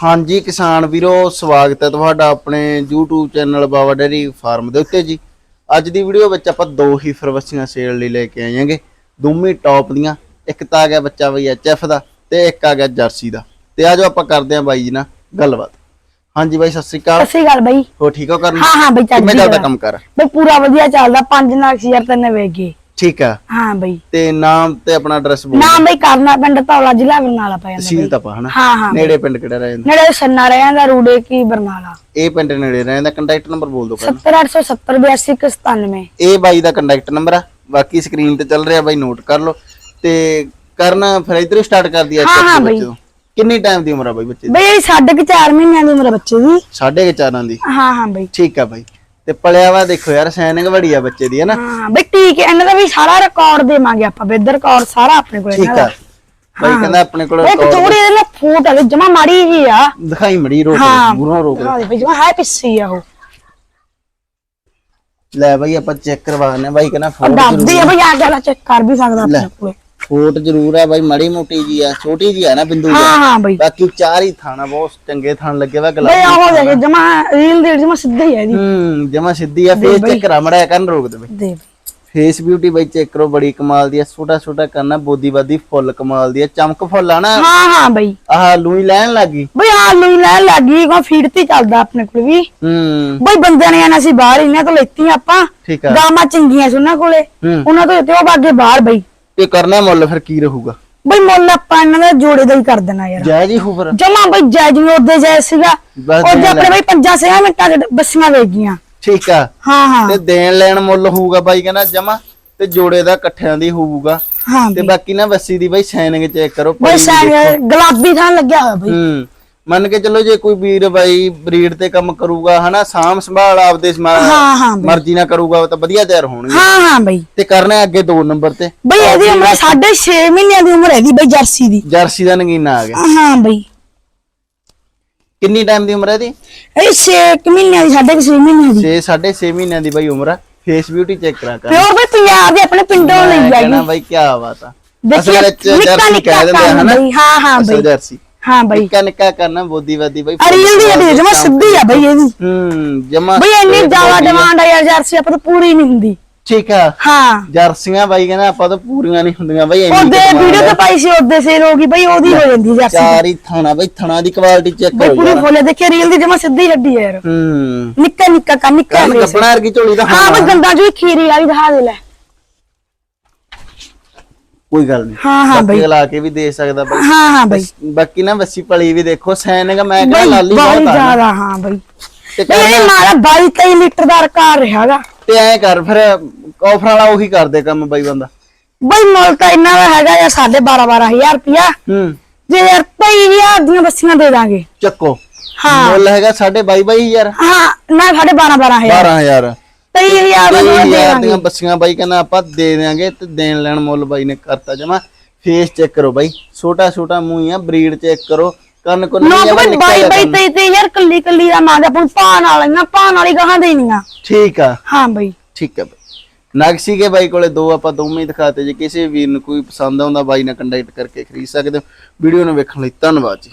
ਹਾਂਜੀ ਕਿਸਾਨ ਵੀਰੋ ਸਵਾਗਤ ਹੈ ਤੁਹਾਡਾ ਆਪਣੇ YouTube channel Baba dairy farm ਦੇ ਉੱਤੇ ਜੀ। ਅੱਜ ਦੀ ਵੀਡੀਓ ਵਿੱਚ ਆਪਾਂ ਦੋ ਹੀ ਫਰਵਸੀਆਂ ਸੇਲ ਲਈ ਲੈ ਕੇ ਆਏਾਂਗੇ ਦੋਵੇਂ ਟੌਪ ਦੀਆਂ ਇੱਕ ਤਾਂ ਆ ਗਿਆ ਬੱਚਾ ਬਈ ਐਚਐਫ ਦਾ ਤੇ ਇੱਕ ਆ ਗਿਆ ਜਰਸੀ ਦਾ। ਤੇ ਆਜੋ ਆਪਾਂ ਕਰਦੇ ਆਂ ਬਾਈ ਜੀ ਨਾਲ ਗੱਲਬਾਤ। ਹਾਂਜੀ ਬਾਈ ਸਤਿ ਸ੍ਰੀ ਅਕਾਲ। ਸਤਿ ਸ਼੍ਰੀ ਅਕਾਲ ਬਈ। ਹੋ ਠੀਕ ਹੋ ਕਰਨ? ਹਾਂ ਹਾਂ ਬਈ ਚੱਲ ਕਿਵੇਂ ਚੱਲਦਾ। ਕੰਮ ਕਰ? ਬਈ ਪੂਰਾ ਵਧੀਆ ਚੱਲਦਾ 5 ਲੱਖ ਹਜ਼ਾਰ ਤੈਨੂੰ ਵੇਗੇ ਠੀਕ ਆ। ਹਾਂ ਬਈ। ਤੇ ਨਾਮ ਤੇ ਆਪਣਾ ਐਡਰੈਸ ਬੋਲ ਨਾਮ ਬਈ ਕਰਨਾ ਪਿੰਡ ਧੌਲਾ ਜ਼ਿਲ੍ਹਾ ਬਰਨਾਲਾ ਪੈ ਜਾਂਦਾ ਤਹਿਸੀਲ ਬਈ। ਤਾਂ ਪਾ ਹਨਾ? ਹਾਂ ਹਾਂ। ਨੇੜੇ ਪਿੰਡ ਕਿਹੜਾ ਰਹਿ ਜਾਂਦਾ? ਨੇੜੇ ਸੰਨਾ ਰਹਿੰਦਾ ਰੂੜੇ ਕੀ ਬਰਨਾਲਾ। ਇਹ ਪਿੰਡ ਨੇੜੇ ਰਹਿ ਜਾਂਦਾ ਕੰਟੈਕਟ ਨੰਬਰ ਬੋਲ ਦਿਓ ਪਹਿਲਾਂ। 70870 8297 ਇਹ ਬਾਈ ਦਾ ਕੰਟੈਕਟ ਨੰਬਰ ਆ। ਬਾਕੀ ਸਕਰੀਨ ਤੇ ਚੱਲ ਰਿਹਾ ਬਾਈ ਨੋਟ ਕਰ ਲਓ। ਤੇ ਕਰਨਾ ਫਿਰ ਇਧਰੋਂ ਸਟਾਰਟ ਕਰ ਦਿਆ ਹਾਂ, ਹਾਂ ਬੱਚੇ ਬਾਈ। ਤੋਂ। ਕਿੰਨੀ ਟਾਈਮ ਦੀ ਉਮਰ ਆ ਬਾਈ ਬੱਚੇ ਦੀ? ਬਈ ਇਹ ਸਾਢੇ ਕੁ ਚਾਰ ਮਹੀਨਿਆਂ ਦੀ ਉਮਰ ਬੱਚੇ ਦੀ। ਸਾਢੇ ਕੁ ਚਾਰਾਂ ਦੀ। ਹਾਂ ਹਾਂ ਬਈ। ਠੀਕ ਆ ਬਾਈ। ਤੇ ਪਲਿਆ ਵਾ ਦੇਖੋ ਯਾਰ ਸੈਨਿੰਗ ਬੜੀ ਆ ਬੱਚੇ ਦੀ ਹੈ ਨਾ ਹਾਂ ਬਈ ਠੀਕ ਹੈ ਇਹਨਾਂ ਦਾ ਵੀ ਸਾਰਾ ਰਿਕਾਰਡ ਦੇਵਾਂਗੇ ਆਪਾਂ ਬੇਦਰ ਰਿਕਾਰਡ ਸਾਰਾ ਆਪਣੇ ਕੋਲ ਠੀਕ ਆ। ਦਾ ਬਾਈ ਕਹਿੰਦਾ ਆਪਣੇ ਕੋਲ ਇੱਕ record ਥੋੜੀ ਇਹਦੇ ਨਾਲ ਫੂਟ ਹੈ ਜਮਾ ਮਾੜੀ ਹੀ ਆ। ਦਿਖਾਈ ਮੜੀ ਰੋਕ ਹਾਂ। ਮੂਰੋਂ ਰੋਕ ਹਾਂ ਬਈ ਜਮਾ ਹੈ ਪਿੱਸੀ ਆ ਉਹ। ਲੈ ਬਾਈ ਆਪਾਂ ਚੈੱਕ ਕਰਵਾਣੇ ਆ ਬਾਈ ਕਹਿੰਦਾ ਫੋਟ ਦੱਸਦੀ ਆ ਬਈ ਆ ਗਿਆ ਚੈੱਕ ਕਰ ਵੀ ਸਕਦਾ ਆਪਣੇ ਕੋਲੇ। ਫੋਟ ਜ਼ਰੂਰ ਆ ਬਾਈ ਮੜੀ ਮੋਟੀ ਜੀ ਆ ਛੋਟੀ ਜੀ ਆ ਨਾ ਬਿੰਦੂ ਹਾਂ ਜੀ। ਹਾਂ ਬਈ। ਬਾਕੀ ਚਾਰ ਹੀ ਥਾਣਾ ਬਹੁਤ ਚੰਗੇ ਥਾਣ ਲੱਗੇ ਵਾ ਬਈ ਗਲਾ ਆਹੋ ਦੇਖ ਜਮਾ ਰੀਲ ਦੇ ਜਮਾ ਸਿੱਧਾ ਹੀ ਹੈ ਇਹਦੀ। ਹੂੰ ਜਮਾ ਸਿੱਧੀ ਆ ਫੇਸ ਚੈੱਕ ਕਰਾ ਮੜਿਆ ਕਰਨ ਰੋਕ ਦੇ ਬਾਈ। ਦੇ ਫੇਸ ਬਿਊਟੀ ਬਾਈ ਚੈੱਕ ਕਰੋ ਬੜੀ ਕਮਾਲ ਦੀ ਆ ਛੋਟਾ ਛੋਟਾ ਕਰਨਾ ਬੋਦੀ ਬਾਦੀ ਫੁੱਲ ਕਮਾਲ ਦੀ ਆ ਚਮਕ ਫੁੱਲ ਆ ਨਾ। ਹਾਂ ਹਾਂ ਬਈ। ਆਹ ਲੂਈ ਲੈਣ ਲੱਗੀ? ਬਈ ਆ ਲਈ ਲੈ ਲੱਗੀ ਕੋ ਫੀਡ ਤੇ ਹੀ ਚੱਲਦਾ ਆਪਣੇ ਕੋਲ ਵੀ। ਹੂੰ। ਬਈ ਬੰਦਿਆਂ ਨੇ ਆਣਾ ਸੀ ਬਾਹਰ ਇਹਨਾਂ ਤੋਂ ਲੈਤੀਆਂ ਆਪਾਂ। ਠੀਕ ਆ। ਗਾਵਾਂ ਚੰਗੀਆਂ ਸੀ ਉਹਨਾਂ ਕੋਲੇ। ਹੂੰ। ਉਹਨਾਂ ਤੋਂ ਤੇ ਉਹ ਬਾਗੇ ਬਾਹਰ ਬਈ। ਤੇ ਕਰਨਾ ਮੁੱਲ ਫਿਰ ਕੀ ਰਹੂਗਾ? ਬਈ ਮੁੱਲ ਆਪਾਂ ਇਹਨਾਂ ਦਾ ਜੋੜੇ ਦਾ ਹੀ ਕਰ ਦੇਣਾ ਯਾਰ। ਜੈ ਜੀ ਹੋ ਫਿਰ। ਜਮਾ ਬਈ ਜੈ ਜਿਵੇਂ ਉਹਦੇ ਜੈ ਸੀਗਾ। ਬਸ ਉਹਦੇ ਆਪਣੇ ਬਈ 5-6 ਮਿੰਟਾਂ ਚ ਬੱਸੀਆਂ ਵੇਚ ਗਈਆਂ। ਠੀਕ ਆ। ਹਾਂ ਹਾਂ। ਤੇ ਦੇਣ ਲੈਣ ਮੁੱਲ ਹੋਊਗਾ ਬਾਈ ਕਹਿੰਦਾ ਜਮਾ ਤੇ ਜੋੜੇ ਦਾ ਇਕੱਠਿਆਂ ਦੀ ਹੋਊਗਾ। ਹਾਂ ਤੇ ਬਾਕੀ ਨਾ ਬੱਸੀ ਦੀ ਬਾਈ ਸਾਈਨਿੰਗ ਚੈੱਕ ਕਰੋ ਬਈ ਸਾਈਨ ਗੁਲਾਬੀ ਥਾਂ ਲੱਗਿਆ ਹੋਇਆ ਬਈ। ਹੂੰ। ਮੰਨ ਕੇ ਚੱਲੋ ਜੇ ਕੋਈ ਵੀਰ ਬਾਈ ਬਰੀਡ ਤੇ ਕੰਮ ਕਰੂਗਾ ਹਨਾ ਸਾਮ ਸੰਭਾਲ ਆਪਦੇ ਸਮਾ- ਹਾਂ ਹਾਂ ਬਈ। ਮਰਜ਼ੀ ਨਾਲ ਕਰੂਗਾ ਤਾਂ ਵਧੀਆ ਤਿਆਰ ਹੋਣਗੇ। ਹਾਂ ਹਾਂ ਬਈ। ਤੇ ਕਰਨਾ ਅੱਗੇ 2 ਨੰਬਰ ਤੇ। ਬਈ ਇਹਦੀ ਉਮਰ 6.5 ਮਹੀਨਿਆਂ ਦੀ ਉਮਰ ਹੈਗੀ ਬਈ ਜਰਸੀ ਦੀ। ਜਰਸੀ ਦਾ ਨਗੀਨਾ ਆ ਗਿਆ। ਹਾਂ ਬਈ। ਕਿੰਨੀ ਟਾਈਮ ਦੀ ਉਮਰ ਹੈ ਇਹਦੀ? ਇਹ 6 ਮਹੀਨਿਆਂ ਦੀ 6.5 ਮਹੀਨਿਆਂ ਦੀ। 6 6.5 ਮਹੀਨਿਆਂ ਦੀ ਬਾਈ ਉਮਰ ਆ। ਫੇਸ ਬਿਊਟੀ ਚੈੱਕ ਕਰਾ ਕਰ। ਪਿਓਰ ਬਈ ਪੰਜਾਬ ਦੇ ਆਪਣੇ ਪਿੰਡੋਂ ਲਈ ਮੈਂ ਆਈ ਬਾਈ ਕੀ ਬਾਤ ਆ। ਅਸਲ ਵਿੱਚ ਨਿੱਕਾ ਜਰਸੀ ਨਿੱਕਾ ਕਹਿ ਦਿੰਦੇ ਆ ਕੰਮ ਹਨਾ? ਬਈ, ਹਾਂ, ਹਾਂ ਅਸਲ ਬਈ। ਜਰਸੀ। ਹਾਂ ਬਈ। ਨਿੱਕਾ ਨਿੱਕਾ ਕਰਨਾ ਬੋਦੀ ਬਾਦੀ ਬਾਈ ਅਰੀਲ ਦੀ ਇਹਦੀ ਜਮਾ ਸਿੱਧੀ ਆ ਬਈ ਇਹਦੀ। ਹੂੰ ਜਮਾ ਬਈ ਇੰਨੀ ਜ਼ਿਆਦਾ। ਡਿਮਾਂਡ ਆ। ਯਾਰ ਜਰਸੀ ਆਪਾਂ ਤਾਂ ਪੂਰੀ ਨਹੀਂ ਹੁੰਦੀ। ਠੀਕ ਆ। ਹਾਂ। ਜਰਸੀਆਂ ਬਾਈ ਕਹਿੰਦਾ ਆਪਾਂ ਤਾਂ ਪੂਰੀਆਂ ਨਹੀਂ ਹੁੰਦੀਆਂ ਬਾਈ ਇੰਨੀ ਉਹਦੇ ਵੀਡੀਓ। ਤੇ ਪਾਈ ਸੀ ਉਹਦੇ ਸੇਲ ਹੋ ਗਈ ਬਈ ਉਹਦੀ ਹੋ ਜਾਂਦੀ ਜਰਸੀ ਚਾਰ ਹੀ ਥਾਣਾ ਬਾਈ ਥਣਾ ਦੀ ਕੁਆਲਿਟੀ ਚੈੱਕ ਕਰੋ ਪੂਰੀ ਫੋਲੇ ਦੇਖਿਆ ਰੀਲ ਦੀ ਜਮਾ ਸਿੱਧੀ ਹੱਡੀ ਆ ਯਾਰ। ਹੂੰ। ਨਿੱਕਾ ਨਿੱਕਾ ਕਾ ਨਿੱਕਾ। ਕੱਪੜਾ ਵਰਗੀ ਝੋਲੀ ਦਾ ਹਾਂ ਬਈ ਗੰਦਾ ਜੋ ਖੀਰੀ ਵਾਲੀ ਦਿਖਾ ਦੇ ਲੈ। ਕੋਈ ਗੱਲ ਨਹੀਂ ਹਾਂ ਹਾਂ ਬਈ। ਲਾ ਕੇ ਵੀ ਦੇ ਸਕਦਾ ਬਾਈ। ਹਾਂ ਹਾਂ ਬਈ। ਬਾਕੀ ਨਾ ਵੱਸੀ ਪਲੀ ਵੀ ਦੇਖੋ ਸੈਨਿਕ ਮੈਂ ਕਹਿੰਦਾ ਲਾਲੀ ਬਹੁਤ ਆ। ਜ਼ਿਆਦਾ ਹਾਂ ਬਈ। ਇਹ ਮਾਰਾ 22 23 ਲੀਟਰ ਦਾ ਕਾਰ ਰਿਹਾਗਾ ਤੇ ਐ ਕਰ ਫਿਰ ਆਫਰ ਵਾਲਾ ਉਹੀ ਕਰਦੇ ਕੰਮ ਬਾਈ ਬੰਦਾ। ਬਈ ਮੁੱਲ ਤਾਂ ਇੰਨਾ ਦਾ ਹੈਗਾ ਯਾਰ 12 12000 ਰੁਪਿਆ ਹੂੰ। ਜੇ ਯਾਰ 23000 ਦੀਆਂ ਬੱਸੀਆਂ ਦੇ ਦਾਂਗੇ। ਚੱਕੋ। ਹਾਂ। ਮੁੱਲ ਹੈਗਾ 22 ਬਾਈ ਯਾਰ ਹਾਂ ਨਾ 12 12000 12000 23000 ਦਾ ਮੁੱਲ ਦੇ ਯਾਰ ਦਾਂਗੇ ਦੀਆਂ ਬੱਸੀਆਂ ਬਾਈ ਕਹਿੰਦਾ ਆਪਾਂ ਦੇ ਦੇਾਂਗੇ ਤੇ ਦੇਣ ਲੈਣ ਮੁੱਲ ਬਾਈ ਨੇ ਕਰਤਾ ਜਮਾ। ਫੇਸ ਚੈੱਕ ਕਰੋ ਬਾਈ। ਛੋਟਾ ਛੋਟਾ ਮੂੰਹ ਹੀ ਆ ਬਰੀਡ ਚੈੱਕ ਕਰੋ। ਕੰਨ ਕੋਲ ਨਾ ਨਹੀਂ ਆ ਬਈ ਨਿੱਕਾ ਬਾਈ ਜਿਹਾ ਬਾਈ ਕੰਨ। 23 23000 ਕੱਲੀ ਕੱਲੀ ਦਾ ਮੰਗਦੇ ਆਪਾਂ ਨੂੰ ਪਾਣ ਵਾਲੀਆਂ ਪਾਣ ਵਾਲੀ ਗਾਹਾਂ ਦੇਣੀਆਂ। ਠੀਕ ਆ। ਹਾਂ ਬਈ। ਠੀਕ ਹੈ ਬਾਈ। ਨਗਸੀ ਕੇ ਬਾਈ ਕੋਲੇ ਦੋ ਆਪਾਂ ਦੋਵੇਂ ਦਿਖਾਤੇ। ਜੇ ਕਿਸੇ ਵੀਰ ਨੂੰ ਕੋਈ ਪਸੰਦ ਆਉਂਦਾ ਬਾਈ ਨਾਲ ਕੰਟੈਕਟ ਕਰਕੇ ਖਰੀਦ ਸਕਦੇ ਹੋ। ਵੀਡੀਓ ਨੂੰ ਵੇਖਣ ਲਈ ਧੰਨਵਾਦ ਜੀ।